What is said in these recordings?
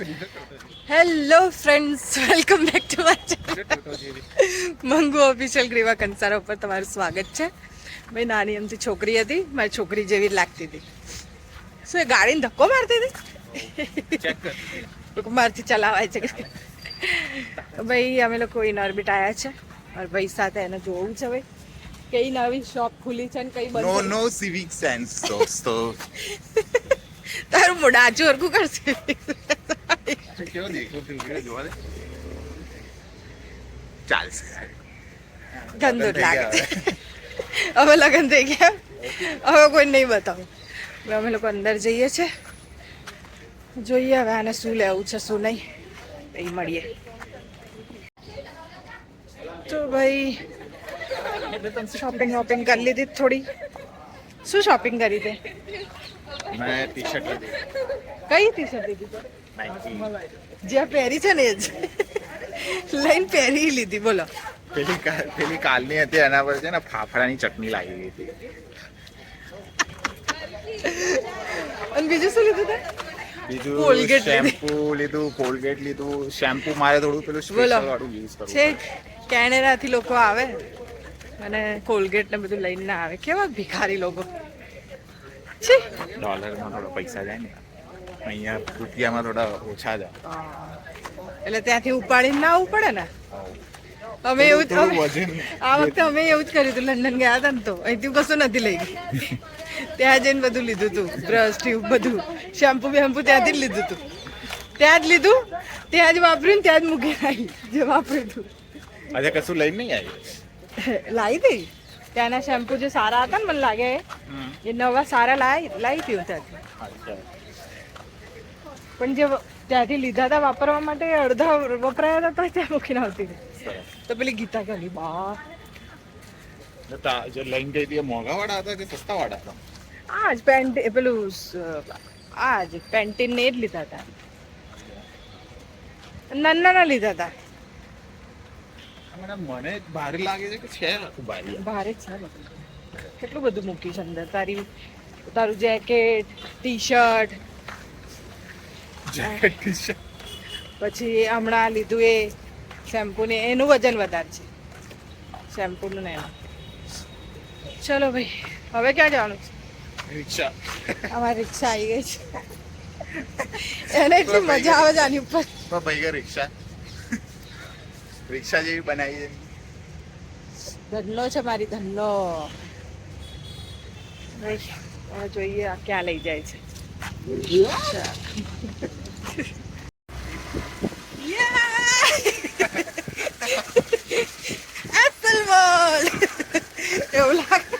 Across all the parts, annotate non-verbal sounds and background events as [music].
Hello friends welcome back to my Mangu official Griva Kansara ઉપર તમારું સ્વાગત છે ભાઈ નાની એમથી છોકરી હતી મારી છોકરી જેવી જ લાગતી હતી શું એ ગાડીને ધક્કો મારતી હતી મારથી ચલાવાય છે ભાઈ અમે લોકો ઇન ઓર્બિટ આવ્યા છે મારા ભાઈ સાથે એને જોવું છે ભાઈ કઈ નવી શોપ ખુલી છે ને કઈ બંધ નો સિવિક સેન્સ દોસ્તો તારું મોઢા આજુ હરખું કરશે કેવો દેખો જોવા દે ચાલશે ગંદુ લાગે હવે લગન થઈ ગયા હવે કોઈ નહીં બતાવું હવે અમે લોકો અંદર જઈએ છે જોઈએ હવે આને શું લેવું છે શું નહીં એ મળીએ તો ભાઈ શોપિંગ વોપિંગ કરી લીધી થોડી શું શોપિંગ કરી તે મેં ટી શર્ટ લીધી કઈ ટી શર્ટ લીધી જે પહેરી છે ને એ જ. લઈને પહેરી લીધી બોલો. પેલી પેલી કાલની હતી એના પર છે ને ફાફડાની ચટણી લાવી હતી. અને બીજું શું લીધું તે બીજું કોલગેટ. શેમ્પુ લીધું કોલગેટ લીધું. શેમ્પુ મારે થોડું પેલું સ્પેશિયલ વાળું યુઝ કરું છે કેનેડાથી લોકો આવે અને કોલગેટ ને બધું લઈને આવે. કેવા ભિખારી લોકો. છે. ડોલરમાં થોડા પૈસા જાય ને. અહીંયા રૂપિયામાં થોડા ઓછા જ એટલે ત્યાંથી ઉપાડીને ના આવવું પડે ને? અમે એવું જ આ વખતે અમે એવું જ કર્યું હતું લંડન ગયા હતા ને તો. અહીંથી કશું નથી લઈ ગઈ. ત્યાં જઈને બધું લીધું હતું. બ્રશ ટ્યુબ બધું. શેમ્પુ બેમ્પુ ત્યાંથી જ લીધું હતું. ત્યાં જ લીધું ત્યાં જ વાપર્યું ત્યાં જ મૂકી આવી જે વાપર્યું હતું. આજે કશું લઈને નહીં આવી? લાવી હતી ત્યાંના શેમ્પુ જે સારા હતા ને મને લાગે એ નવા સારા લાવી લાવી હતી ત્યાંથી. પણ જે ત્યાંથી લીધા હતા વાપરવા માટે અડધા વપરાયા હતા તો ત્યાં મૂકીને આવતી હતી. તો પેલી ગીતા કહી બા. જે લઈને ગઈ હતી મોંઘા વાળા હતા કે સસ્તા વાળા હતા? આ જ પેન્ટ પેલું આ જ પેન્ટીન ને જ લીધા હતા. નાના ના લીધા હતા. મને ભારે લાગે છે કે છે આખું ભારે. છે કેટલું બધું મૂક્યું છે અંદર. તારી તારું જેકેટ ટી શર્ટ પછી હમણાં લીધું એ શેમ્પુ ને એનું વજન વધારે છે. શેમ્પૂનું ને એનું. ચલો ભાઈ હવે ક્યાં જવાનું છે? રિક્ષા. અમારી રિક્ષા આવી ગઈ છે. એને એટલી મજા આવે છે આની ઉપર. ભાઈ ગયો રિક્ષા. રિક્ષા જેવી બનાવી છે ધનનો છે મારી ધંધો. જોઈએ આ ક્યાં લઈ જાય છે. અચ્છા. Yeah! એપલ મોલ એવું લાગે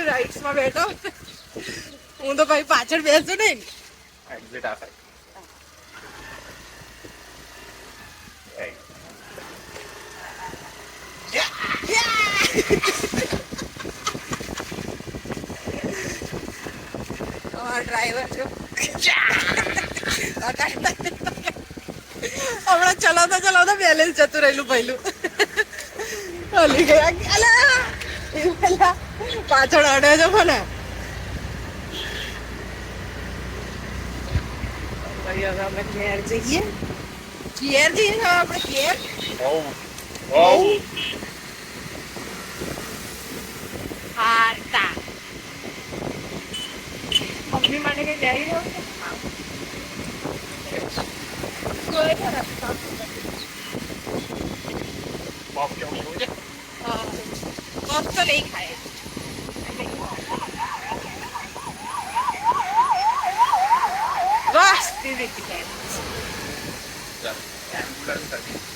રાઈટ્સમાં બેઠો હું તો ભાઈ પાછળ બેસું નહીં એક્ઝિટ આ સાઈડ અમારો ડ્રાઈવર જો હમણાં ચલાવતા ચલાવતા બેલેન્સ જતું રહેલું પહેલું. હલી ગયા અલા! પાછળ અડે છે મને અમે ઘેર જઈએ. ઘેર જઈએ હવે આપણે ઘેર. હારતા. મમ્મી માટે કઈ જઈ રહ્યો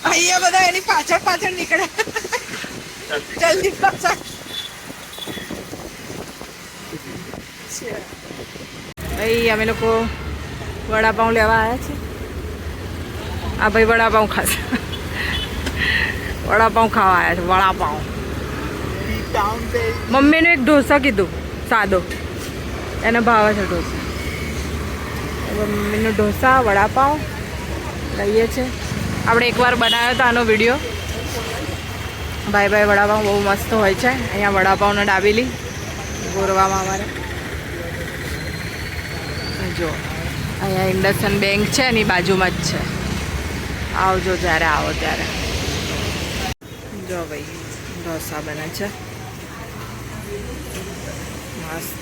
અહીંયા બધા એની પાછળ પાછળ નીકળે જલ્દી પાછળ ભાઈ, અમે લોકો વડાપાઉં લેવા આવ્યા છે આ ભાઈ વડાપાઉં ખાશે. વડાપાઉં ખાવા આવ્યા છે, વડાપાઉં. મમ્મીનું એક ઢોસા કીધું, સાદો. એને ભાવે છે ઢોસા. મમ્મીનું ઢોસા, વડાપાઉં, લઈએ છે. આપણે એકવાર બનાવ્યો હતો આનો વીડિયો. ભાઈ ભાઈ વડાપાઉં બહુ મસ્ત હોય છે. અહીંયા વડાપાઉંને ડાબેલી ગોરવામાં અમારે. જો, અહીંયા ઇન્ડસન બેંક છે, એની બાજુમાં જ છે. આવજો જ્યારે આવો ત્યારે. જો ભાઈ, ઢોસા બને છે. મસ્ત.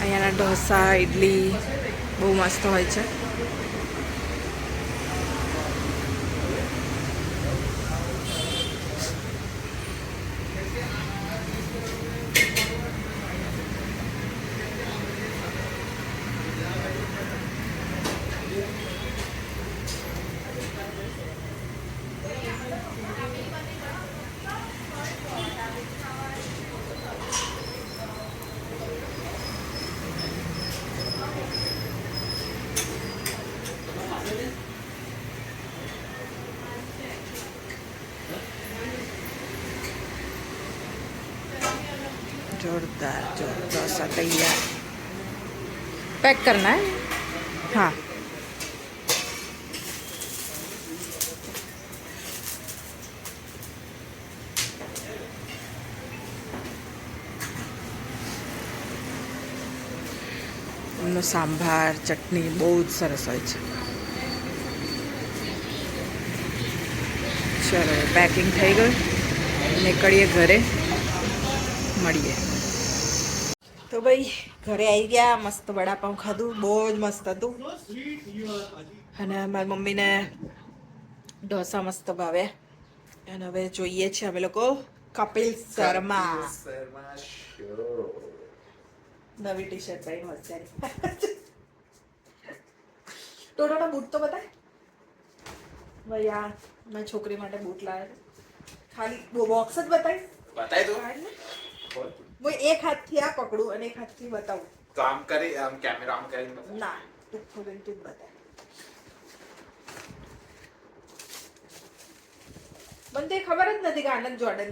અહીંયાના ઢોસા ઇડલી બહુ મસ્ત હોય છે. जोरदार जो डोसा तैयार पैक करना है हाँ એમનો સાંભાર ચટણી બહુ જ સરસ હોય છે ચલો પેકિંગ થઈ ગયું નીકળીએ ઘરે મળીએ તો ભાઈ ઘરે આવી ગયા મસ્ત વડાપાઉં ખાધું બહુ જ મસ્ત હતું. અને મારી મમ્મીને ઢોસા મસ્ત ભાવે. અને હવે જોઈએ છીએ અમે લોકો કપિલ શર્મા. નવી ટી શર્ટ પહેરી હોશિયારી. ટોટોના બૂટ તો બતાય. ભાઈ આ મેં છોકરી માટે બૂટ લાવ્યા ખાલી બોક્સ જ બતાવીશ બતાય તો. હું એક હાથથી આ પકડું અને એક હાથથી બતાવું. તો આમ કરી આમ કેમેરા આમ કરીને ના તું ખોલીને તું જ મને તો ખબર જ નથી કે આનંદ જોર્ડન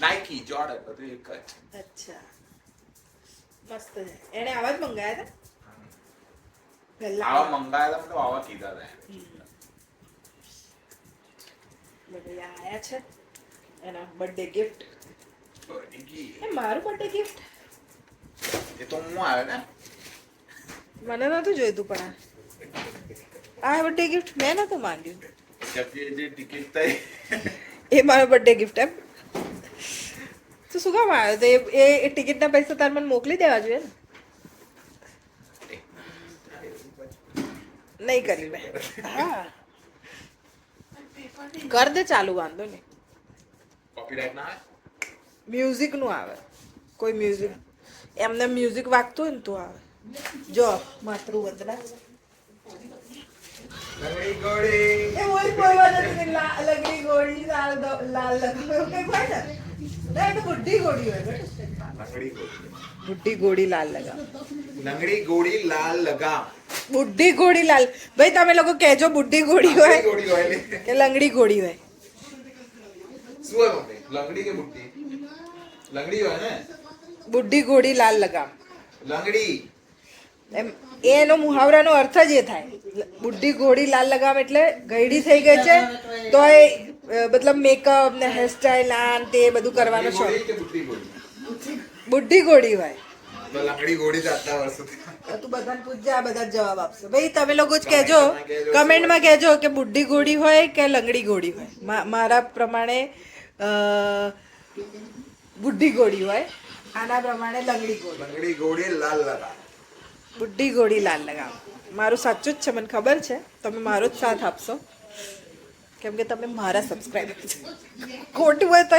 નાઇકી જોર્ડન બધું એક જ. અચ્છા. મસ્ત છે. એને આવા જ મંગાયા હતા પહેલા આવા મંગાયા હતા તો આવા કીધા હતા બધા આયા છે. એના બર્થડે ગિફ્ટ એ મારું બર્થડે ગિફ્ટ એ તો હું આવે ને? મને નહોતું જોઈતું પણ આ. બર્થડે ગિફ્ટ મેં નહોતું માંગ્યું. એ મારો બર્થડે ગિફ્ટ એમ. તો શું કામ આવ્યો? તો એ એ- એ ટિકિટના પૈસા તાર મને મોકલી દેવા જોઈએ ને? નહીં કરી મેં. હા. કર દે ચાલુ વાંધો નહીં. કોપીરાઈટ ના આવે? મ્યુઝિકનું આવે. કોઈ મ્યુઝિક? એમને મ્યુઝિક વાગતું હોય ને તો આવે. જો માતૃવંદના લંગડી ગોળી. એ ઓય કોઈ વાત નથી લા- લગડી ગોળી લાલ લાલ લગાવ કંઈક હોય ને. ના એ તો બુઢી ગોળી બુઢી લાલ લગાવ લંગડી ગોળી લાલ લગામ બુઢી ગોળી લાલ. ભાઈ તમે લોકો કહેજો બુઢી ગોળી હોય કે લંગડી ગોળી હોય. શું લંગડી કે બુટ્ટી લંગડી હોય ને? બુઢી ઘોડી લાલ લગામ. લંગડી. એમ એનો મુહાવરાનો અર્થ જ એ થાય. બુઢી ઘોડી લાલ લગામ એટલે ગયડી થઈ ગઈ છે તો એ મતલબ મેકઅપ ને હેરસ્ટાઈલ આ તે બધું કરવાનો શોખ. બુઢી ઘોડી હોય. લંગડી તો બધાને પૂછજે આ બધા જવાબ આપશે. ભાઈ તમે લોકો જ કહેજો. કમેન્ટમાં કહેજો કે બુઢી ઘોડી હોય કે લંગડી ઘોડી હોય. મારા પ્રમાણે બુઢી ગોળી હોય. આના પ્રમાણે લંગડી ગોળી. લંગડી ગોળી લાલ લગાવ બુઢી ગોળી લાલ લગાવ મારું સાચું જ છે મને ખબર છે. તમે મારો જ સાથ આપશો. કેમ કે તમે મારા સબસ્ક્રાઈબર છો. ખોટું હોય તો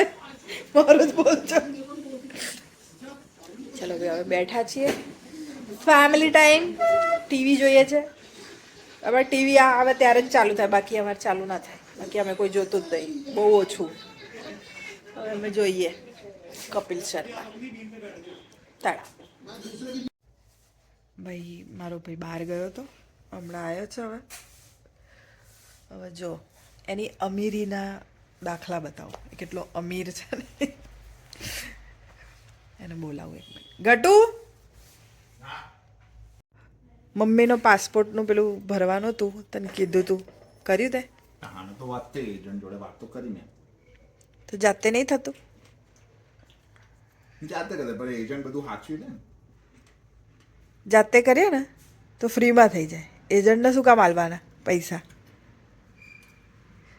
મારું જ બોલજો. ચલો ભાઈ હવે બેઠા છીએ. ફેમિલી ટાઈમ ટીવી જોઈએ છે. હવે ટીવી આવે ત્યારે જ ચાલુ થાય. બાકી અમારે ચાલુ ના થાય. બાકી અમે કોઈ જોતું જ નહીં. બહુ ઓછું. હવે અમે જોઈએ. કપિલ શર્મા. તાળા ભાઈ મારો ભાઈ બહાર ગયો હતો હમણાં આવ્યો છે હવે. હવે જો એની અમીરીના દાખલા બતાવો. એ કેટલો અમીર છે ને. એને બોલાવું એક મિનિટ. ગટુ! મમ્મીનો પાસપોર્ટનું પેલું ભરવાનું હતું. તને કીધું તું. કર્યું તે? તો વાત થઈ એજન્ટ જોડે વાત તો કરીને તો જાતે નહીં થતું? જાતે કરે પણ એજન્ટ બધું સાચવ્યું ને. જાતે કરીએ ને તો ફ્રીમાં થઈ જાય. એજન્ટને શું કામ આલવાના પૈસા?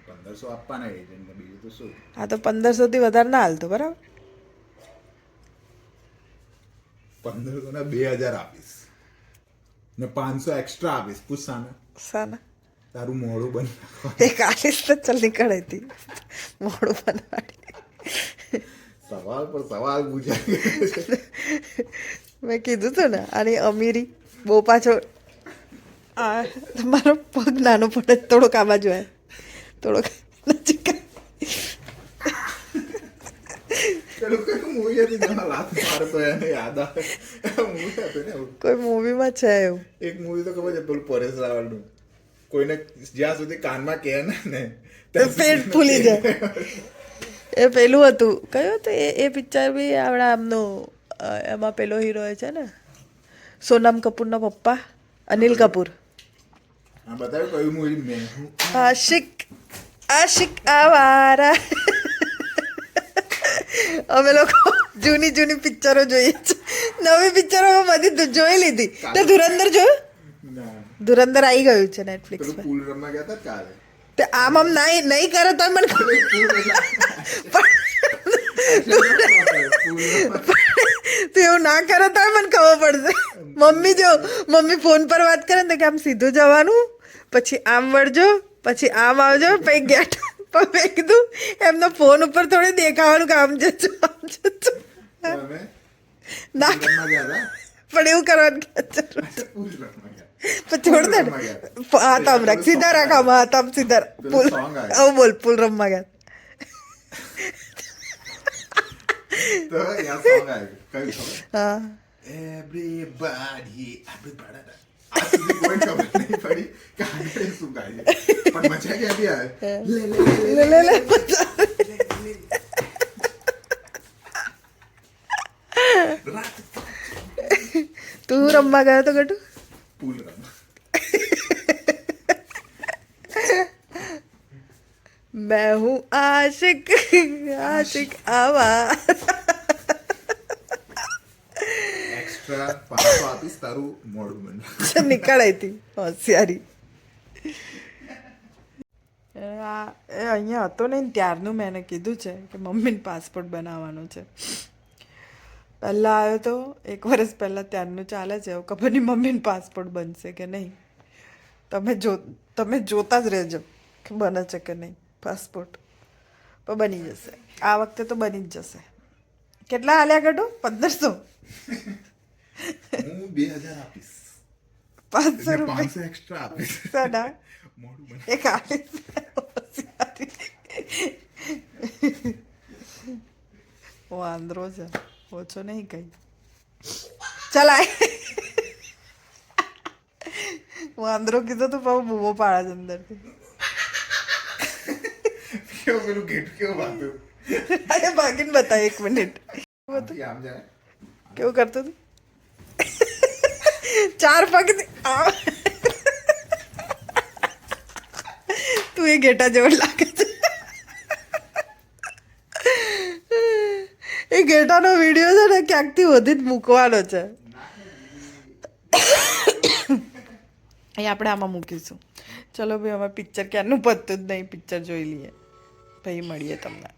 પંદરસો આપવાના એજન્ટને બીજું તો શું? આ તો પંદરસોથી વધારે ના હાલતું બરાબર? પંદરસો ના બે હજાર આપીશ. ને પાંચસો એક્સ્ટ્રા આપીશ. પૂછ સામે. સાના. તારું મોડું બન એક આલીસ તો ચલ નીકળે હતી મોડું બનાવી સવાલ પર સવાલ પૂછ્યા મેં કીધું હતું ને આની અમીરી બહુ પાછો આ તમારો પગ નાનો પડે થોડોક આ બાજુ આવે થોડોક નજીક તો કોઈ મૂવીમાં છે એવું? એક મૂવી તો ખબર છે પેલું પરેશ રાવલનું કોઈને જ્યાં સુધી કાનમાં કહે ને તો પેટ ફૂલી જાય. એ પેલું હતું. કયું હતું? એ એ પિક્ચર બી આપણા આમનો એમાં પેલો હીરો છે ને? સોનમ કપૂરના પપ્પા અનિલ કપૂર. આશિક આશિક આવારા. અમે લોકો જૂની જૂની પિક્ચરો જોઈએ છે. નવી પિક્ચરો બધી જોઈ લીધી. તો ધુરંદર જોયું? ધુરંદર આવી ગયું છે નેટફ્લિક્સ પર. તે આમ આમ [laughs] નહીં નહીં કરે તો મને તું એવું ના કરે તો મને ખબર પડશે. મમ્મી જો મમ્મી ફોન પર વાત કરે ને કે આમ સીધું જવાનું પછી આમ વળજો પછી આમ આવજો પછી ગેટ પર મેં કીધું એમનો ફોન ઉપર થોડી દેખાવાનું કામ જજો આમ જજો ના પણ એવું કરવાનું કે જરૂર પુલ રમવા ગયા પછી છોડ દે ને હાથ આમ રાખ સીધા રાખ આમ હાથ આમ સીધા રાખ. પેલું પુલ song આવ્યું. આવું બોલ પુલ રમવા ગયા તો યા સોંગ આવ્યું કયું ખબર હા એવરીબોડી everybody આ સુધી કોઈ ખબર નહીં પડી કે આગળ શું ગાય છે. પણ મજા ક્યાંથી આવે લે मैं हूँ आशिक आशिक आवा એક્સ્ટ્રા પાંચસો આપીશ તારું મોડું બંધ નીકળાઈ હતી હોશિયારી આ એ અહીંયા હતો ને ત્યારનું મેં એને કીધું છે કે મમ્મીને પાસપોર્ટ બનાવવાનો છે પહેલાં આવ્યો તો એક વર્ષ પહેલાં ત્યારનું ચાલે છે હવે ખબર નહીં મમ્મીને પાસપોર્ટ બનશે કે નહીં તમે જો તમે જોતા જ રહેજો કે બને છે કે નહીં પાસપોર્ટ. પણ બની જશે. આ વખતે તો બની જ જશે. કેટલા હાલ્યા ગટો પંદરસો. હું બે હજાર આપીશ. પાંચસો રૂપિયા. એક્સ્ટ્રા આપીશ. સાડા. એક આલીસ વાંદરો છે. ઓછો નહીં કઈ. ચલાય. વાંદરો કીધો તો બહુ બૂમો પાડે છે અંદરથી. કેવું પેલું ગેટ કેવું વાંધું અરે ભાગીને બતાય એક મિનિટ આમ જાય કેવું કરતું તું ચાર પગ તું એ ગેટા જેવો લાગે છે એ ગેટાનો વીડિયો છે ને ક્યાંકથી વધી જ મૂકવાનો છે એ આપણે આમાં મૂકીશું ચલો ભાઈ અમે પિક્ચર ક્યારનું પતતું જ નહીં પિક્ચર જોઈ લઈએ ભાઈ મળીએ તમને